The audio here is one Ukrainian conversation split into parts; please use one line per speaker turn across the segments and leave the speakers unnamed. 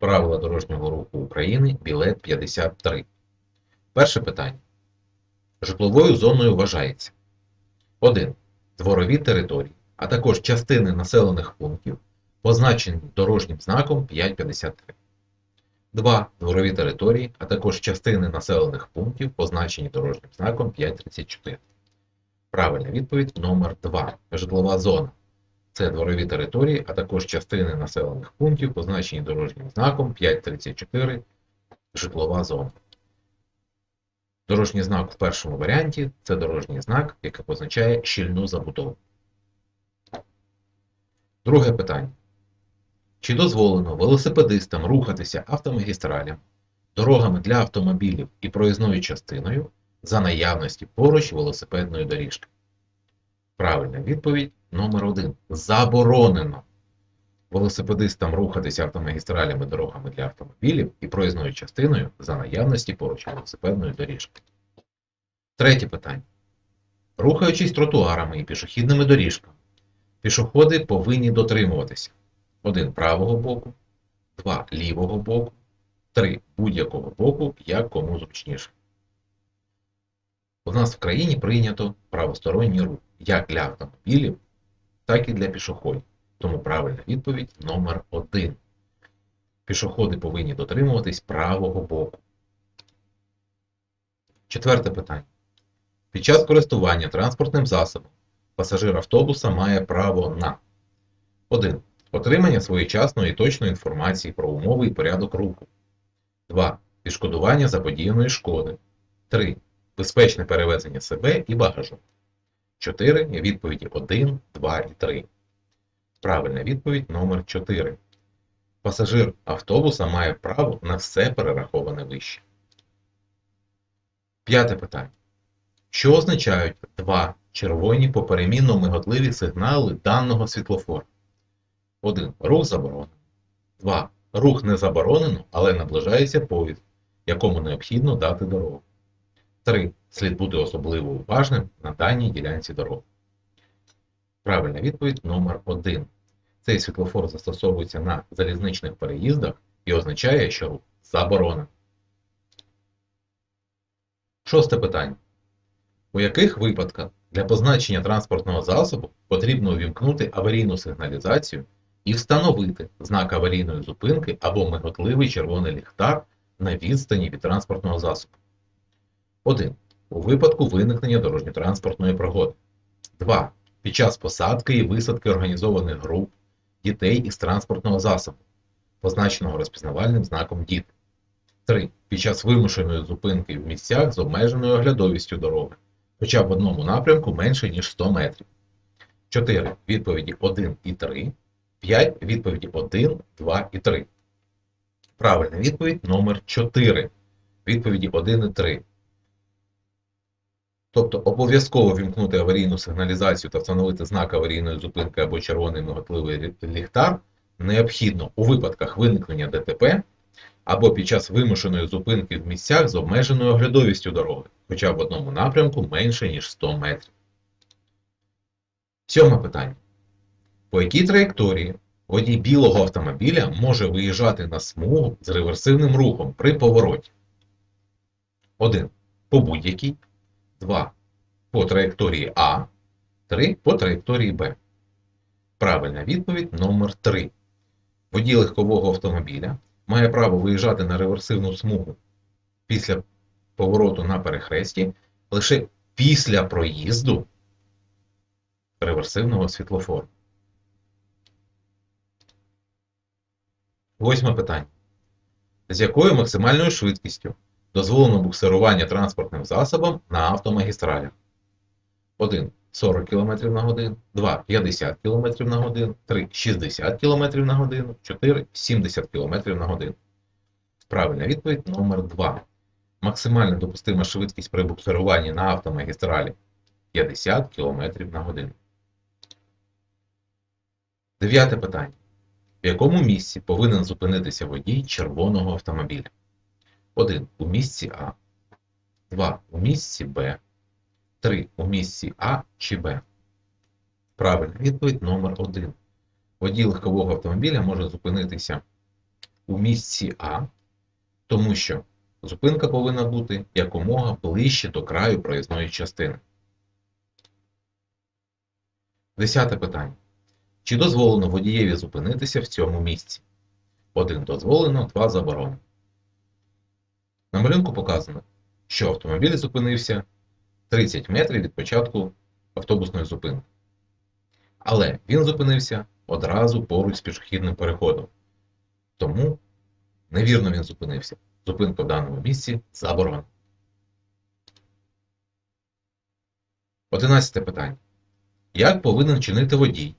Правила дорожнього руху України, білет 53. Перше питання. Житловою зоною вважається 1. Дворові території, а також частини населених пунктів, позначені дорожнім знаком 5.53. 2. Дворові території, а також частини населених пунктів, позначені дорожнім знаком 5.34. Правильна відповідь номер 2. Житлова зона. Це дворові території, а також частини населених пунктів, позначені дорожнім знаком 534 житлова зона. Дорожній знак в першому варіанті це дорожній знак, який позначає щільну забудову. Друге питання. Чи дозволено велосипедистам рухатися автомагістралями, дорогами для автомобілів і проїзною частиною за наявності поруч велосипедної доріжки? Правильна відповідь номер 1 Заборонено велосипедистам рухатися автомагістралями дорогами для автомобілів і проїзною частиною за наявності поруч велосипедної доріжки. Третє питання. Рухаючись тротуарами і пішохідними доріжками, пішоходи повинні дотримуватися 1. правого боку, 2. лівого боку, 3. будь-якого боку, як кому зручніше. У нас в країні прийнято правосторонній рух як для автомобілів, так і для пішоходів. Тому правильна відповідь номер 1. Пішоходи повинні дотримуватись правого боку. Четверте питання. Під час користування транспортним засобом пасажир автобуса має право на 1. Отримання своєчасної і точної інформації про умови і порядок руху. 2. Відшкодування заподіяної шкоди. 3. Безпечне перевезення себе і багажу. 4. Відповіді 1, 2 і 3. Правильна відповідь номер 4. Пасажир автобуса має право на все перераховане вище. П'яте питання. Що означають два червоні поперемінно миготливі сигнали даного світлофора? 1. Рух заборонено. 2. Рух не заборонено, але наближається поїзд, якому необхідно дати дорогу. 3. Слід бути особливо уважним на даній ділянці дороги. Правильна відповідь номер 1. Цей світлофор застосовується на залізничних переїздах і означає, що рух заборонений. Шосте питання. У яких випадках для позначення транспортного засобу потрібно увімкнути аварійну сигналізацію і встановити знак аварійної зупинки або миготливий червоний ліхтар на відстані від транспортного засобу? 1. У випадку виникнення дорожньо-транспортної пригоди. 2. Під час посадки і висадки організованих груп дітей із транспортного засобу, позначеного розпізнавальним знаком ДІТ. 3. Під час вимушеної зупинки в місцях з обмеженою оглядовістю дороги, хоча в одному напрямку менше, ніж 100 метрів. 4. Відповіді 1 і 3. 5. Відповіді 1, 2 і 3. Правильна відповідь номер 4. Відповіді 1 і 3. Тобто обов'язково вімкнути аварійну сигналізацію та встановити знак аварійної зупинки або червоний миготливий ліхтар необхідно у випадках виникнення ДТП або під час вимушеної зупинки в місцях з обмеженою оглядовістю дороги, хоча в одному напрямку менше, ніж 100 метрів. Сьоме питання. По якій траєкторії водій білого автомобіля може виїжджати на смугу з реверсивним рухом при повороті? 1. По будь-якій. 2. По траєкторії А. 3. По траєкторії Б. Правильна відповідь номер 3. Водій легкового автомобіля має право виїжджати на реверсивну смугу після повороту на перехресті лише після проїзду реверсивного світлофору. Восьме питання. З якою максимальною швидкістю дозволено буксирування транспортним засобом на автомагістралях? 1. 40 км на годину, 2. 50 км на годину, 3. 60 км на годину, 4. 70 км на годину. Правильна відповідь номер 2. Максимальна допустима швидкість при буксируванні на автомагістралі 50 км на годину. Дев'яте питання. В якому місці повинен зупинитися водій червоного автомобіля? 1. У місці А. 2. У місці Б. 3. У місці А чи Б. Правильна відповідь номер 1. Водій легкового автомобіля може зупинитися у місці А, тому що зупинка повинна бути якомога ближче до краю проїзної частини. Десяте питання. Чи дозволено водієві зупинитися в цьому місці? 1 дозволено, 2 заборонено. На малюнку показано, що автомобіль зупинився 30 метрів від початку автобусної зупинки. Але він зупинився одразу поруч з пішохідним переходом. Тому невірно він зупинився. Зупинка в даному місці заборонена. Одинадцяте питання. Як повинен чинити водій,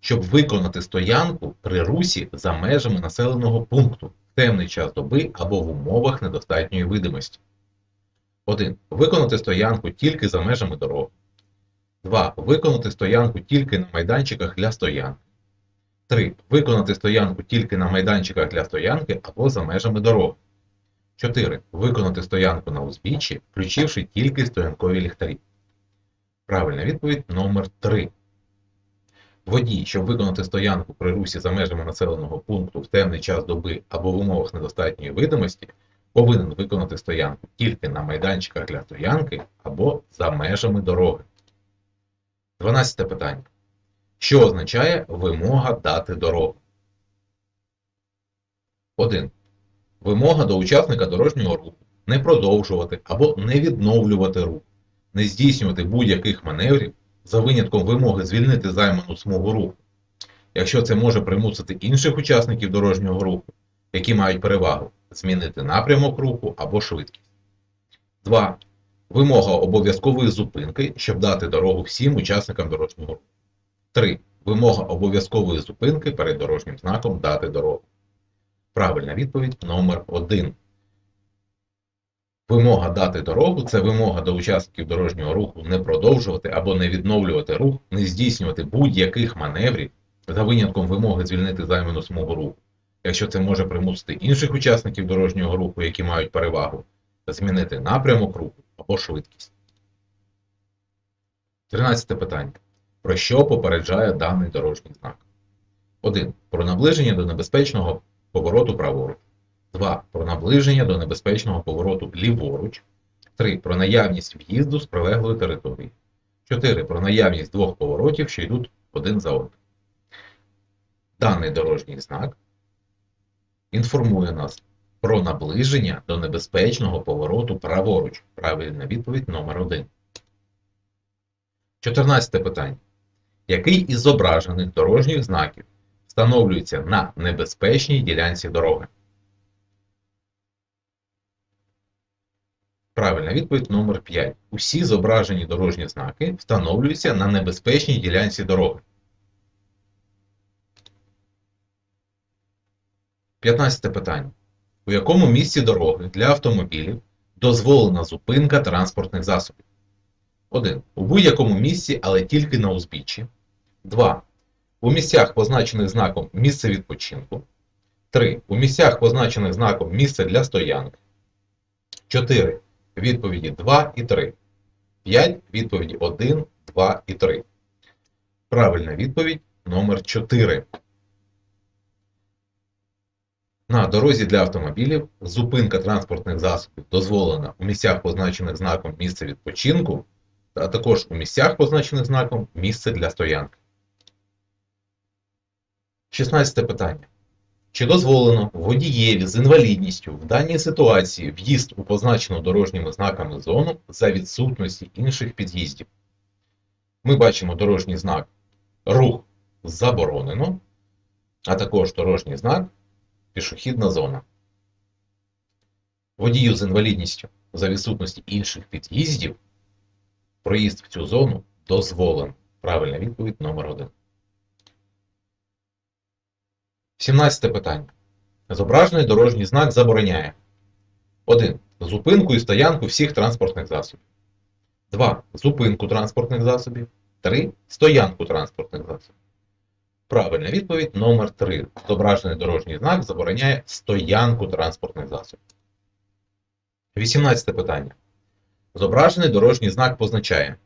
щоб виконати стоянку при русі за межами населеного пункту в темний час доби або в умовах недостатньої видимості? 1. Виконати стоянку тільки за межами дороги. 2. Виконати стоянку тільки на майданчиках для стоянки. 3. Виконати стоянку тільки на майданчиках для стоянки або за межами дороги. 4. Виконати стоянку на узбіччі, включивши тільки стоянкові ліхтарі. Правильна відповідь номер 3. Водій, щоб виконати стоянку при русі за межами населеного пункту в темний час доби або в умовах недостатньої видимості, повинен виконати стоянку тільки на майданчиках для стоянки або за межами дороги. 12 питання. Що означає вимога дати дорогу? 1. Вимога до учасника дорожнього руху не продовжувати або не відновлювати рух, не здійснювати будь-яких маневрів за винятком вимоги звільнити займану смугу руху, якщо це може примусити інших учасників дорожнього руху, які мають перевагу, змінити напрямок руху або швидкість. 2. Вимога обов'язкової зупинки, щоб дати дорогу всім учасникам дорожнього руху. 3. Вимога обов'язкової зупинки перед дорожнім знаком дати дорогу. Правильна відповідь номер 1. Вимога дати дорогу це вимога до учасників дорожнього руху не продовжувати або не відновлювати рух, не здійснювати будь-яких маневрів за винятком вимоги звільнити займану смугу руху, якщо це може примусити інших учасників дорожнього руху, які мають перевагу, змінити напрямок руху або швидкість. 13 питання. Про що попереджає даний дорожній знак? 1. Про наближення до небезпечного повороту праворуч. 2. Про наближення до небезпечного повороту ліворуч. 3. Про наявність в'їзду з прилеглої території. 4. Про наявність двох поворотів, що йдуть один за одним. Даний дорожній знак інформує нас про наближення до небезпечного повороту праворуч. Правильна відповідь номер 1. 14 питання. Який із зображених дорожніх знаків встановлюється на небезпечній ділянці дороги? Правильна відповідь номер 5. Усі зображені дорожні знаки встановлюються на небезпечній ділянці дороги. 15 питання. У якому місці дороги для автомобілів дозволена зупинка транспортних засобів? 1. У будь-якому місці, але тільки на узбіччі. 2. У місцях, позначених знаком місце відпочинку. 3. У місцях, позначених знаком місце для стоянки. 4. Відповіді 2 і 3. 5. Відповіді 1, 2 і 3. Правильна відповідь номер 4. На дорозі для автомобілів зупинка транспортних засобів дозволена у місцях, позначених знаком місце відпочинку, а також у місцях, позначених знаком місце для стоянки. 16 питання. Чи дозволено водієві з інвалідністю в даній ситуації в'їзд у позначену дорожніми знаками зону за відсутності інших під'їздів? Ми бачимо дорожній знак рух заборонено, а також дорожній знак пішохідна зона. Водію з інвалідністю за відсутності інших під'їздів проїзд в цю зону дозволен. Правильна відповідь номер 1. 17 питання. Зображений дорожній знак забороняє 1. Зупинку і стоянку всіх транспортних засобів. 2. Зупинку транспортних засобів. 3. Стоянку транспортних засобів. Правильна відповідь номер 3. Зображений дорожній знак забороняє стоянку транспортних засобів. 18 питання. Зображений дорожній знак позначає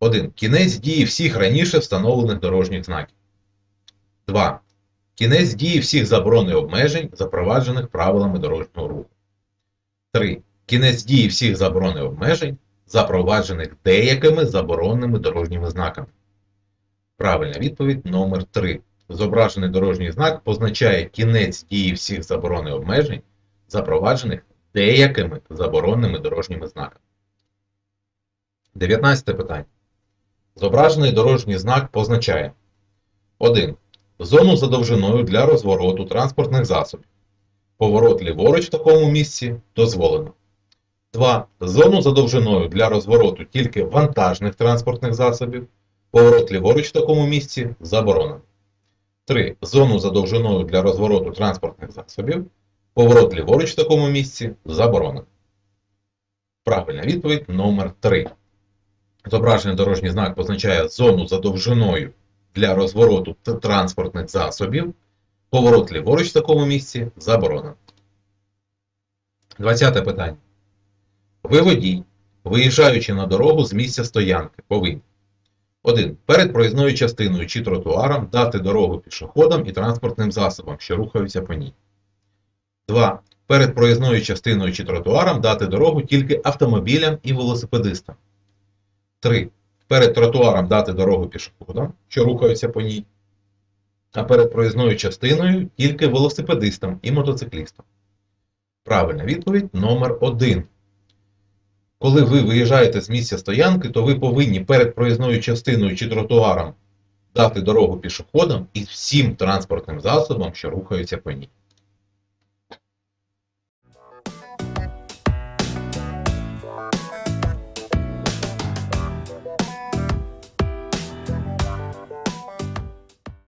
1. Кінець дії всіх раніше встановлених дорожніх знаків. 2. Кінець дії всіх заборон і обмежень, запроваджених правилами дорожнього руху. 3. Кінець дії всіх заборон і обмежень, запроваджених деякими забороненими дорожніми знаками. Правильна відповідь номер 3. Зображений дорожній знак позначає кінець дії всіх заборон і обмежень, запроваджених деякими забороненими дорожніми знаками. 19 питання. Зображений дорожній знак позначає 1. Зону за довжиною для розвороту транспортних засобів. Поворот ліворуч в такому місці дозволено. 2. Зону за довжиною для розвороту тільки вантажних транспортних засобів. Поворот ліворуч в такому місці заборонено. 3. Зону за довжиною для розвороту транспортних засобів. Поворот ліворуч в такому місці заборонено. Правильна відповідь номер 3. Зображений дорожній знак позначає зону за довжиною для розвороту транспортних засобів. Поворот ліворуч в такому місці заборонено. 20 питання. Ви водій, виїжджаючи на дорогу з місця стоянки, повинні 1. Перед проїзною частиною чи тротуаром дати дорогу пішоходам і транспортним засобам, що рухаються по ній. 2. Перед проїзною частиною чи тротуаром дати дорогу тільки автомобілям і велосипедистам. 3. Перед тротуаром дати дорогу пішоходам, що рухаються по ній. А перед проїзною частиною тільки велосипедистам і мотоциклістам. Правильна відповідь номер 1. Коли ви виїжджаєте з місця стоянки, то ви повинні перед проїзною частиною чи тротуаром дати дорогу пішоходам і всім транспортним засобам, що рухаються по ній.